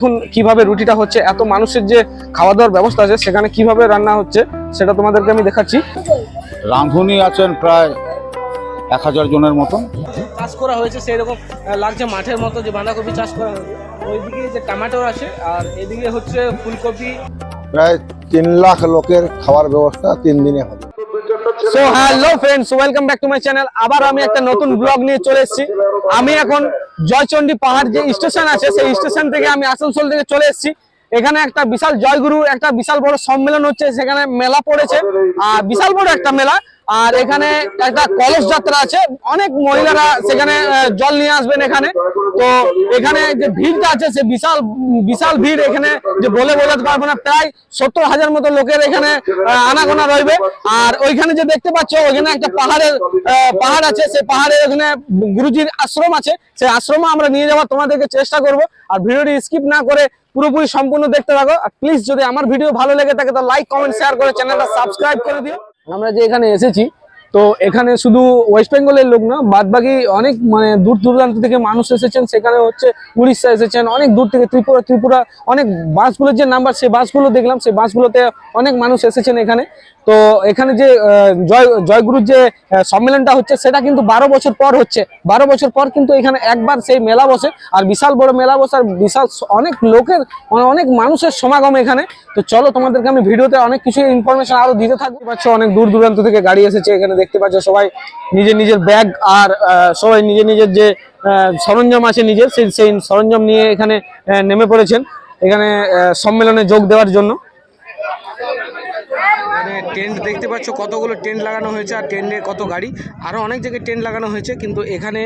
এখন কীভাবে রুটিটা হচ্ছে এত মানুষের যে খাওয়া দাওয়ার ব্যবস্থা আছে সেখানে কীভাবে রান্না হচ্ছে সেটা তোমাদেরকে আমি দেখাচ্ছি। রাঁধুনি আছেন প্রায় এক হাজার জনের মতন। চাষ করা হয়েছে সেই রকম লাগছে মাঠের মতো যে বাঁধাকপি চাষ করা হয়েছে ওইদিকে যে টমেটো আছে আর এদিকে হচ্ছে ফুলকপি। প্রায় তিন লাখ লোকের খাওয়ার ব্যবস্থা তিন দিনে হবে। So hello friends welcome back to my channel আবার আমি একটা নতুন ব্লগ নিয়ে চলে এসেছি। আমি এখন জয়চন্ডী পাহাড় যে স্টেশন আছে সেই স্টেশন থেকে আমি আসানসোল থেকে চলে এসেছি। এখানে একটা বিশাল জয়গুরু একটা বিশাল বড় সম্মেলন হচ্ছে সেখানে মেলা পড়েছে। আর বিশাল বড় একটা মেলা। আর এখানে একটা কলস যাত্রা আছে। অনেক মহিলারা সেখানে জল নিয়ে আসবেন এখানে। তো এখানে যে ভিড়টা আছে, সে বিশাল বিশাল ভিড় এখানে যে বলে বোঝাতে পারব না। প্রায় সত্তর হাজার মতো লোকের এখানে আনাগোনা রইবে। আর ওইখানে যে দেখতে পাচ্ছ, ওইখানে একটা পাহাড়ের পাহাড় আছে। সে পাহাড়ের ওখানে গুরুজির আশ্রম আছে। সে আশ্রমে আমরা নিয়ে যাওয়ার তোমাদেরকে চেষ্টা করব। আর ভিডিওটি স্কিপ না করে পুরোপুরি সম্পূর্ণ দেখতে থাকো। আর প্লিজ যদি আমার ভিডিও ভালো লেগে থাকে, তো লাইক কমেন্ট শেয়ার করে চ্যানেলটা সাবস্ক্রাইব করে দিও। আমরা যে এখানে এসেছি, তো এখানে শুধু ওয়েস্ট বেঙ্গলের লোক না বাদ বাকি অনেক মানে দূর দূরান্ত থেকে মানুষ এসেছেন, সেখানে হচ্ছে উড়িষ্যা এসেছেন, অনেক দূর থেকে ত্রিপুরা ত্রিপুরা, অনেক বাসগুলোর যে নাম্বার সেই বাসগুলো দেখলাম সেই বাসগুলোতে অনেক মানুষ এসেছেন এখানে। তো এখানে যে জয়, জয়গুরুর যে সম্মেলনটা হচ্ছে, সেটা কিন্তু বারো বছর পর হচ্ছে। বারো বছর পর কিন্তু এখানে একবার সেই মেলা বসে, আর বিশাল বড় মেলা বসে, আর বিশাল অনেক লোকের মানে অনেক মানুষের সমাগম এখানে। তো চলো, তোমাদেরকে আমি ভিডিওতে অনেক কিছু ইনফরমেশন আরও দিতে থাকতে পারছ অনেক দূর দূরান্ত থেকে গাড়ি এসেছে এখানে, দেখতে পাচ্ছ সবাই নিজের নিজের ব্যাগ, আর সবাই নিজের নিজের যে সরঞ্জাম আছে নিজের, সেই সেই সরঞ্জাম নিয়ে এখানে নেমে পড়েছেন। এখানে সম্মেলনে যোগ দেওয়ার জন্য। টেন্ট দেখতে পাচ্ছ, কতগুলো টেন্ট লাগানো হয়েছে আর টেন্টে কত গাড়ি। আরও অনেক জায়গায় টেন্ট লাগানো হয়েছে, কিন্তু এখানে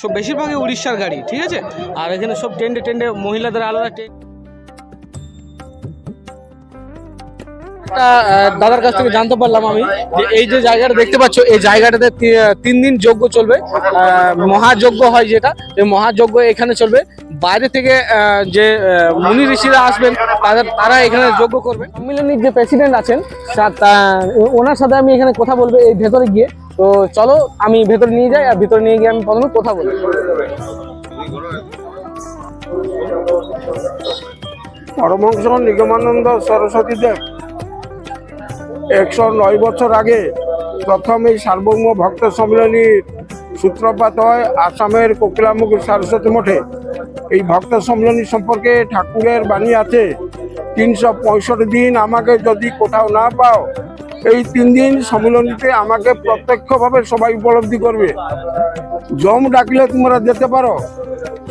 সব বেশিরভাগই উড়িষ্যার গাড়ি, ঠিক আছে? আর এখানে সব টেন্টে টেন্টে মহিলাদের আলাদা টেন্ট। একটা দাদার কাছ থেকে জানতে পারলাম আমি যে এই যে জায়গাটা দেখতে পাচ্ছ, এই জায়গাটাতে তিন দিন যজ্ঞ চলবে। মহাযজ্ঞ হয় যেটা এই মহাযজ্ঞ এখানে চলবে। বাইরে থেকে যে মুনি ঋষিরা আসবেন, তাদের, তারা এখানে যজ্ঞ করবেন সম্মিলনীর যে প্রেসিডেন্ট আছেন ওনার সাথে আমি এখানে কথা বলব এই ভেতরে গিয়ে। তো চলো, আমি ভেতরে নিয়ে যাই, আর ভেতরে নিয়ে গিয়ে আমি প্রথমে কথা বলি। পরমহংস নিগমানন্দ সরস্বতী দেব। একশো নয় বছর আগে প্রথম এই সার্বভৌম ভক্ত সম্মেলনীর সূত্রপাত হয় আসামের কোকিলামুখ সরস্বতী মঠে। এই ভক্ত সম্মেলনী সম্পর্কে ঠাকুরের বাণী আছে, তিনশো পঁয়ষট্টি দিন আমাকে যদি কোথাও না পাও, এই তিন দিন সম্মেলনীতে আমাকে প্রত্যক্ষভাবে সবাই উপলব্ধি করবে। জম ডাকলে তোমরা যেতে পারো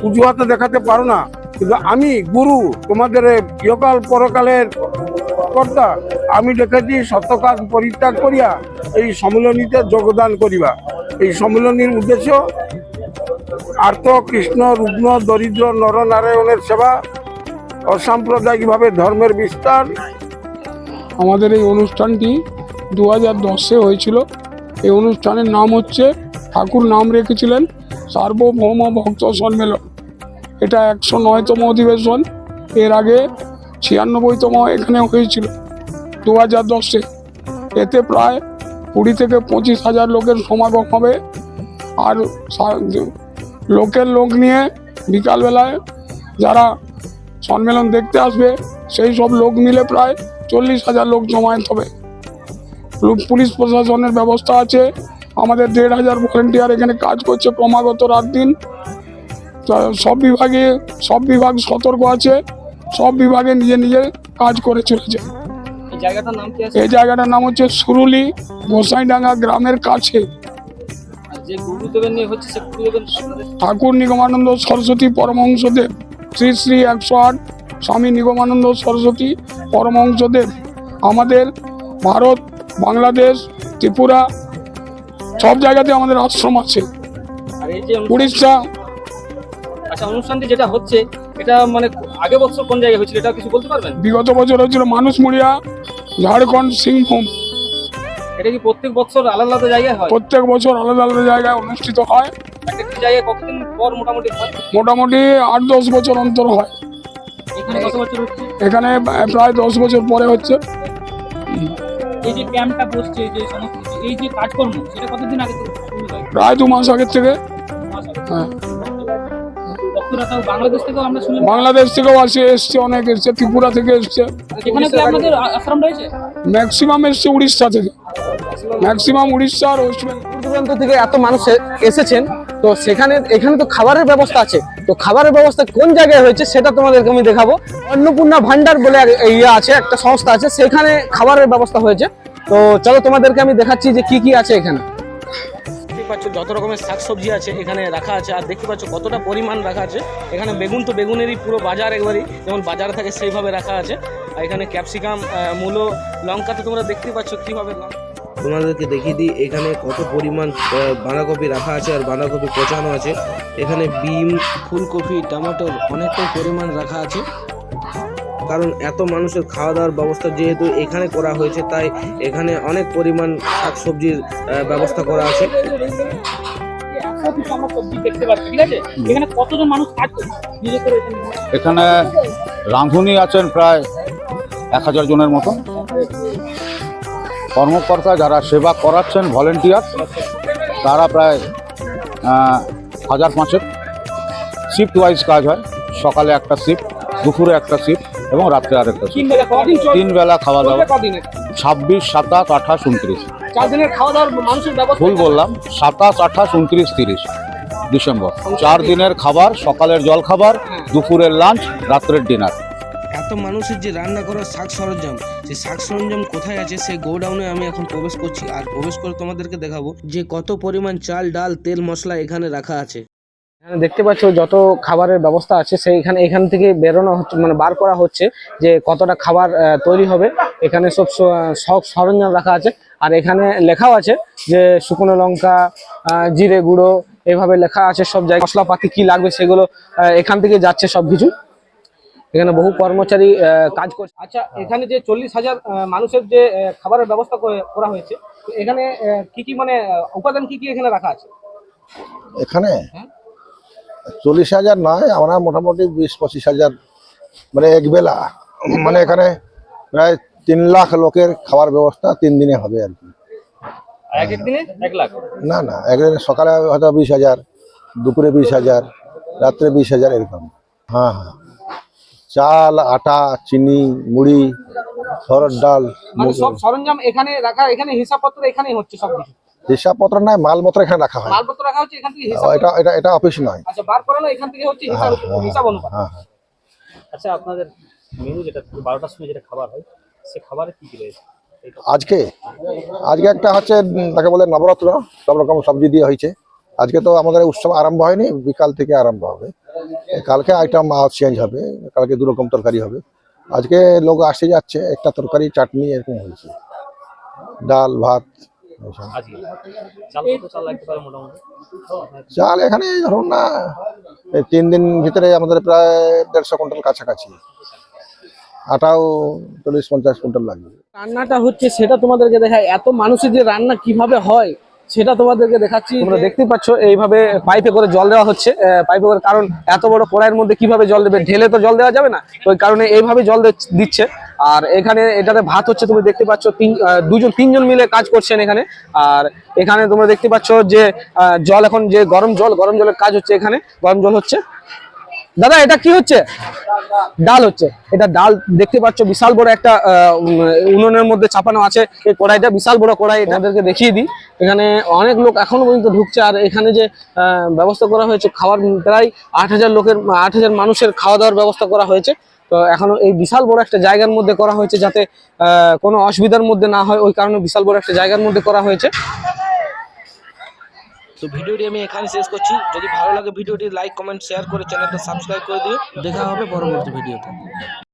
উজুহাতে দেখাতে পারো না, কিন্তু আমি গুরু তোমাদের ইহকাল পরকালের কর্তা, আমি দেখেছি সত্যকাজ পরিত্যাগ করিয়া এই সম্মিলনীতে যোগদান করিবা। এই সম্মিলনীর উদ্দেশ্য আর্ত কৃষ্ণ, রুগ্ন, দরিদ্র, নরনারায়ণের সেবা, অসাম্প্রদায়িকভাবে ধর্মের বিস্তার। আমাদের এই অনুষ্ঠানটি দু হাজার দশে হয়েছিল। এই অনুষ্ঠানের নাম হচ্ছে ঠাকুর নাম রেখেছিলেন সার্বভৌম ভক্ত সম্মেলন। এটা একশো নয়তম অধিবেশন। এর আগে ছিয়ানব্বইতম এখানে হয়েছিল দু হাজার দশে। এতে প্রায় কুড়ি থেকে পঁচিশ হাজার লোকের সমাগম হবে। আর লোকের লোক নিয়ে বিকালবেলায় যারা সম্মেলন দেখতে আসবে, সেই সব লোক মিলে প্রায় চল্লিশ হাজার লোক জমায়েত হবে। পুলিশ প্রশাসনের ব্যবস্থা আছে। আমাদের দেড় হাজার ভলেন্টিয়ার এখানে কাজ করছে ক্রমাগত রাত দিন। সব বিভাগে সব বিভাগ সতর্ক আছে। সব বিভাগে নিজে নিজে কাজ করে চলেছে এই জায়গাটার নাম হচ্ছে সুরুলি গোসাইডাঙ্গা গ্রামের কাছে। ঠাকুর নিগমানন্দ সরস্বতী পরমহংসদেব শ্রী শ্রী একশো আট স্বামী নিগমানন্দ সরস্বতী পরমহংসদেব আমাদের ভারত বাংলাদেশ ত্রিপুরা সব জায়গাতে আমাদের আশ্রম আছে। উড়িষ্যা। আচ্ছা অনুষ্ঠানটি যেটা হচ্ছে এটা মানে আগে বছর কোন জায়গায় হয়েছিল এটা কিছু বলতে পারবেন? বিগত বছর হয়েছিল মানুষ মুড়িয়া ঝাড়খণ্ড সিংভূম এটা কি প্রত্যেক বছর আলাদা আলাদা জায়গায় হয়? প্রত্যেক বছর আলাদা আলাদা জায়গায় অনুষ্ঠিত হয়। এক একটি জায়গায় কতদিন পর মোটামুটি হয়? মোটামুটি আট দশ বছর অন্তর হয়। এখানে কত বছর হচ্ছে? এখানে প্রায় দশ বছর পরে হচ্ছে। এই যে ক্যাম্পটা বসছে যে সমস্ত এই যে কাজকর্ম সেটা কতদিন আগে শুরু হয়? প্রায় দু মাস আগের থেকে। হ্যাঁ। বাংলাদেশ থেকেও আমরা শুনলাম। বাংলাদেশ থেকেও আসে এসছে অনেক এসছে ত্রিপুরা থেকে এসছে। ম্যাক্সিমাম এসছে উড়িষ্যা থেকে। ম্যাক্সিমাম উড়িষ্যা আর ওয়েস্ট দূরান্ত থেকে এত মানুষ এসেছেন তো সেখানে এখানে তো খাবারের ব্যবস্থা আছে। তো খাবারের ব্যবস্থা কোন জায়গায় হয়েছে সেটা তোমাদেরকে আমি দেখাবো। অন্নপূর্ণা ভান্ডার বলে ইয়ে আছে একটা সংস্থা আছে সেখানে খাবারের ব্যবস্থা হয়েছে। তো চলো তোমাদেরকে আমি দেখাচ্ছি যে কি কি আছে এখানে। দেখতে পাচ্ছ, যত রকমের শাকসবজি আছে এখানে রাখা আছে। আর দেখতে পাচ্ছ কতটা পরিমাণ রাখা আছে। এখানে বেগুন তো বেগুনেরই পুরো বাজার একবারই। যেমন বাজারে থাকে সেইভাবে রাখা আছে। আর এখানে ক্যাপসিকাম মূলো, লঙ্কা তো তোমরা দেখতেই পাচ্ছ কীভাবে তোমাদেরকে দেখিয়ে দিই, এখানে কত পরিমাণ বাঁধাকপি রাখা আছে আর বাঁধাকপি পচানো আছে। এখানে বিম, ফুলকপি, টমেটোর অনেকটাই পরিমাণ রাখা আছে। কারণ এত মানুষের খাওয়া দাওয়ার ব্যবস্থা যেহেতু এখানে করা হয়েছে তাই এখানে অনেক পরিমাণ শাকসবজির আহ, ব্যবস্থা করা আছে। এখানে কতজন মানুষ কাজ করছে নিজে করে এখানে? এখানে রাঁধুনি আছেন প্রায় এক হাজার জনের মতো। কর্মকর্তা যারা সেবা করাচ্ছেন ভলেন্টিয়ার তারা প্রায় হাজার পাঁচেক। শিফট ওয়াইজ কাজ হয়। সকালে একটা শিফট দুপুরে একটা শিফট এবং রাত্রে আরেকটা তিন বেলা খাওয়া দাওয়া। ছাব্বিশ সাতাশ আঠাশ উনত্রিশ। চার দিনের খাওয়া দাওয়ার মানুষের ব্যবস্থা ভুল বললাম সাতাশ আঠাশ উনত্রিশ তিরিশ ডিসেম্বর। চার দিনের খাবার সকালের জল খাবার দুপুরের লাঞ্চ রাত্রের ডিনার এত মানুষের যে রান্না করার শাক সরঞ্জাম সেই শাক সরঞ্জাম কোথায় আছে? সেই গোডাউনে আমি এখন প্রবেশ করছি। আর প্রবেশ করে তোমাদেরকে দেখাবো যে কত পরিমাণ চাল ডাল তেল মশলা এখানে রাখা আছে। এখানে দেখতে পাচ্ছ যত খাবারের ব্যবস্থা আছে সেইখানে এখান থেকে বেরোনো হচ্ছে মানে বার করা হচ্ছে যে কতটা খাবার তৈরি হবে। এখানে সব সব সরঞ্জাম রাখা আছে। আর এখানে লেখাও আছে যে শুকনো লঙ্কা জিরে গুঁড়ো এভাবে লেখা আছে সব জায়গায়। মশলাপাতি কি লাগবে সেগুলো এখান থেকে যাচ্ছে সব কিছু। এখানে বহু কর্মচারী কাজ করছে। আচ্ছা এখানে যে চল্লিশ হাজার মানুষের যে খাবারের ব্যবস্থা করা হয়েছে এখানে কি কি মানে উপাদান কি কি এখানে রাখা আছে? এখানে? হ্যাঁ। চল্লিশ হাজার নয় আমরা মোটামুটি বিশ পঁচিশ হাজার মানে এক বেলা মানে এখানে প্রায় তিন লাখ লোকের খাওয়ার ব্যবস্থা তিন দিনে হবে আর কি। না না একদিনে সকালে হয়তো বিশ হাজার দুপুরে বিশ হাজার রাত্রে বিশ হাজার এরকম। হ্যাঁ হ্যাঁ। চাল আটা চিনি মুড়ি হরড় ডাল মানে সব সরঞ্জাম এখানে রাখা এখানে হিসাবপত্র এখানেই হচ্ছে সব কিছু হিসাবপত্র নাই মালপত্র এখানে রাখা হয়। মালপত্র রাখা হচ্ছে এখান থেকে হিসাব এটা এটা এটা অফিস নয়। আচ্ছা বার করানো এখান থেকে হচ্ছে হিসাব হিসাব অনুপাত। হ্যাঁ হ্যাঁ। আচ্ছা আপনাদের মেনু যেটা বারোটার সময় যেটা খাবার হয় সে খাবারে কি কি রয়েছে? আজকে আজকে একটা হচ্ছে তাকে বলে নবরত্ন সব রকম সবজি দিয়ে হয়েছে। আজকে তো আমাদের উৎসব আরম্ভ হয়নি বিকাল থেকে আরম্ভ হবে। কালকে আইটেম চেঞ্জ হবে কালকে দু রকম তরকারি হবে। আজকে লোক আসে যাচ্ছে একটা তরকারি চাটনি এরকম হয়েছে। ডাল ভাত চাল কত চাল লাগতে পারে মোটামুটি? চাল এখানে ধরুন না এই তিন দিন ভিতরে আমাদের প্রায় দেড়শো কুইন্টাল কাছাকাছি। আটাও চল্লিশ পঞ্চাশ কুইন্টাল লাগবে। রান্নাটা হচ্ছে সেটা তোমাদেরকে দেখায় এত মানুষের যে রান্না কীভাবে হয় সেটা তোমাদেরকে দেখাচ্ছি। তোমরা দেখতে পাচ্ছ, এইভাবে পাইপে করে জল দেওয়া হচ্ছে। পাইপে করে, কারণ এত বড় কড়াইয়ের মধ্যে কীভাবে জল দেবে? ঢেলে তো জল দেওয়া যাবে না। ওই কারণে এইভাবে জল দিচ্ছ- আর এখানে এটাতে ভাত হচ্ছে, তুমি দেখতে পাচ্ছ, তিন দুজন, তিনজন মিলে কাজ করছেন এখানে। আর এখানে তোমরা দেখতে পাচ্ছ যে জল এখন যে গরম জল, গরম জলের কাজ হচ্ছে এখানে। গরম জল হচ্ছে। দাদা, এটা কি হচ্ছে? ডাল হচ্ছে। এটা ডাল দেখতে পাচ্ছ, বিশাল বড় একটা উনুনের মধ্যে চাপানো আছে। এই কড়াইটা বিশাল বড় কড়াই এনাদেরকে দেখিয়ে দিই। এখানে অনেক লোক এখনও পর্যন্ত ঢুকছে, আর এখানে যে ব্যবস্থা করা হয়েছে, খাওয়ার প্রায় আট হাজার লোকের, আট হাজার মানুষের খাওয়া দাওয়ার ব্যবস্থা করা হয়েছে। তো এখনও এই বিশাল বড় একটা জায়গার মধ্যে করা হয়েছে যাতে কোনো অসুবিধার মধ্যে না হয়, ওই কারণে বিশাল বড় একটা জায়গার মধ্যে করা হয়েছে। তো ভিডিওটি আমি এখানে শেষ করছি। যদি ভালো লাগে ভিডিওটি লাইক কমেন্ট শেয়ার করে চ্যানেলটা সাবস্ক্রাইব করে দিও। দেখা হবে পরবর্তী ভিডিওতে।